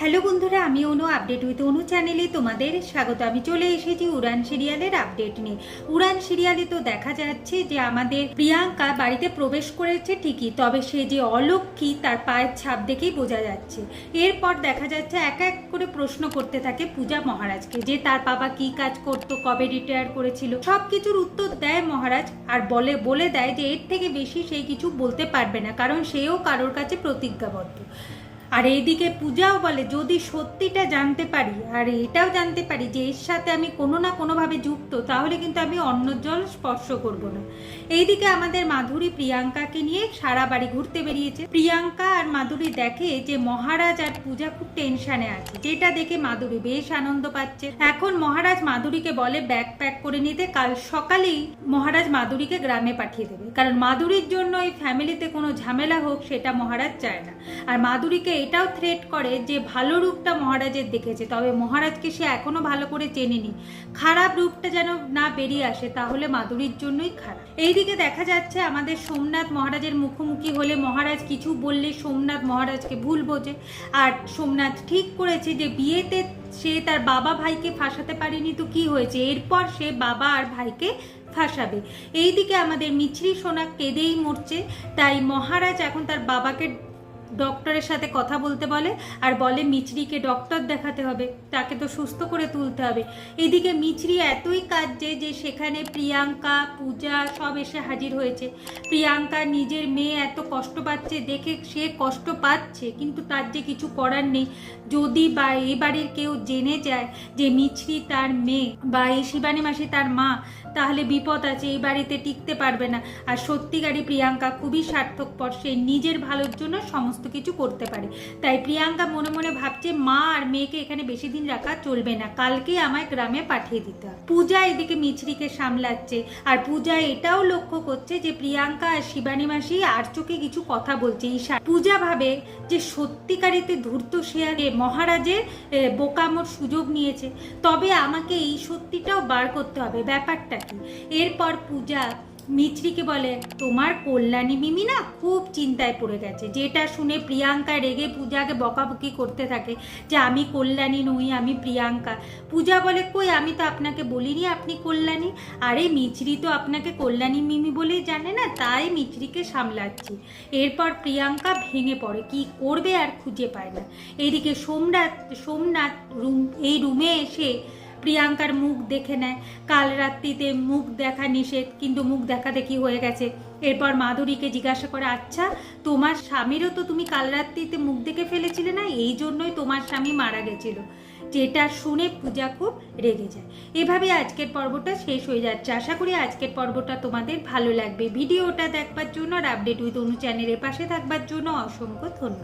Hello বন্ধুরা, আমি অনু update with অনু চ্যানেলে তোমাদের স্বাগত। আমি চলে এসেছি উড়ান সিরিয়ালের আপডেট নিয়ে। উড়ান সিরিয়ালে তো দেখা যাচ্ছে যে আমাদের প্রিয়াঙ্কা বাড়িতে প্রবেশ করেছে ঠিকই, তবে সে যে অলক্ষী তার পায়ের ছাপ দেখেই বোঝা যাচ্ছে। এরপর দেখা যাচ্ছে এক এক করে প্রশ্ন করতে থাকে পূজা মহারাজকে যে তার বাবা কি কাজ করত, কবে রিটায়ার করেছিল। সব কিছুর উত্তর দেয় মহারাজ আর বলে বলে দেয় যে এর থেকে বেশি সেই কিছু বলতে পারবে না, কারণ সেও কারোর কাছে প্রতিজ্ঞাবদ্ধ। আর এইদিকে পূজাও বলে, যদি সত্যিটা জানতে পারি, আর এটাও জানতে পারি যে এর সাথে আমি কোনো না কোনোভাবে যুক্ত, তাহলে কিন্তু আমি অন্য জল স্পর্শ করব না। এইদিকে আমাদের মাধুরী প্রিয়াঙ্কাকে নিয়ে সারা বাড়ি ঘুরতে বেরিয়েছে। প্রিয়াঙ্কা আর মাধুরী দেখে যে মহারাজ আর পূজা খুব টেনশানে আছে। যেটা দেখে মাধুরী বেশ আনন্দ পাচ্ছে। এখন মহারাজ মাধুরীকে বলে, ব্যাগ প্যাক করে নিতে কাল সকালেই মহারাজ মাধুরীকে গ্রামে পাঠিয়ে দেবে। কারণ মাধুরীর জন্য এই ফ্যামিলিতে কোনো ঝামেলা হোক, সেটা মহারাজ চায় না। আর মাধুরীকে এটাও থ্রেট করে যে ভালো রূপটা মহারাজের দেখেছে। তবে মহারাজকে সে এখনও ভালো করে চেনেনি। খারাপ রূপটা যেন না বেরিয়ে আসে, তাহলে মাধুরীর জন্যই খারাপ। এইদিকে দেখা যাচ্ছে আমাদের সোমনাথ মহারাজের মুখোমুখি হলে মহারাজ কিছু বললে সোমনাথ মহারাজকে ভুল বোঝে। আর সোমনাথ ঠিক করেছে যে বিয়েতে সে তার বাবা ভাইকে ফাঁসাতে পারেনি তো কি হয়েছে? এরপর সে বাবা আর ভাইকে ফাঁসাবে। এইদিকে আমাদের মিছরি সোনা কেঁদেই মরছে। তাই মহারাজ এখন তার বাবাকে ডক্টরের সাথে কথা বলতে বলে আর বলে, মিছরিকে ডক্টর দেখাতে হবে, তাকে তো সুস্থ করে তুলতে হবে। এদিকে মিছরি এতই কাজে যে সেখানে প্রিয়াঙ্কা, পূজা সব এসে হাজির হয়েছে। প্রিয়াঙ্কা নিজের মেয়ে এত কষ্ট পাচ্ছে, দেখে সে কষ্ট পাচ্ছে, কিন্তু তার যে কিছু করার নেই। যদি বা এই বাড়ির কেউ জেনে যায় যে মিছরি তার মেয়ে বা এই শিবানী মাসি তার মা, তাহলে বিপদ আছে এই বাড়িতে টিকতে পারবে না। আর সত্যিকারই প্রিয়াঙ্কা খুবই সার্থকপর সে নিজের ভালোর জন্য সমস্ত কিছু করতে পারে। তাই প্রিয়াঙ্কা মনে মনে ভাবছে, মা আর মেয়েকে এখানে বেশি দিন রাখা চলবে না। কালকেই আমায় গ্রামে পাঠিয়ে দিতে হবে। পূজা এদিকে মিছরিকে সামলাচ্ছে আর পূজা এটাও লক্ষ্য করছে যে প্রিয়াঙ্কা আর শিবানী মাসি আর চোখে কিছু কথা বলছে। ঈশা পূজা ভাবে যে সত্যিকারিতে ধূর্ত আগে মহারাজের বোকামোর সুযোগ নিয়েছে। তবে আমাকে এই সত্যিটাও বার করতে হবে। ব্যাপারটা কি? এরপর পূজা মিছরিকে বলে, তোমার কল্যাণী মিমি না খুব চিন্তায় পড়ে গেছে। যেটা শুনে প্রিয়াঙ্কা রেগে পূজাকে বকাবকি করতে থাকে যে, আমি কল্যাণী নই, আমি প্রিয়াঙ্কা। পূজা বলে, কই, আমি তো আপনাকে বলিনি আপনি কল্যাণী? আরে মিছরি তো আপনাকে কল্যাণী মিমি বলেই জানে না, তাই মিছরিকে সামলাচ্ছি। এরপর প্রিয়াঙ্কা ভেঙে পড়ে, কি করবে আর খুঁজে পায় না। এদিকে সোমনাথ সোমনাথ রুম, এই রুমে এসে প্রিয়াঙ্কার মুখ দেখে নেয়। কাল রাত্রিতে মুখ দেখা নিষেধ, কিন্তু মুখ দেখা দেখি হয়ে গেছে। এরপর মাধুরীকে জিজ্ঞাসা করে আচ্ছা তোমার স্বামীরও তো তুমি কাল রাত্রিতে মুখ দেখে ফেলেছিলে না? এই জন্যই তোমার স্বামী মারা গেছিল। যেটা শুনে পূজা খুব রেগে যায়। এভাবে আজকের পর্বটা শেষ হয়ে যাচ্ছে। আশা করি আজকের পর্বটা তোমাদের ভালো লাগবে। ভিডিওটা দেখবার জন্য আর আপডেট উইথ অনু চ্যানেলের পাশে থাকবার জন্য অসংখ্য ধন্যবাদ।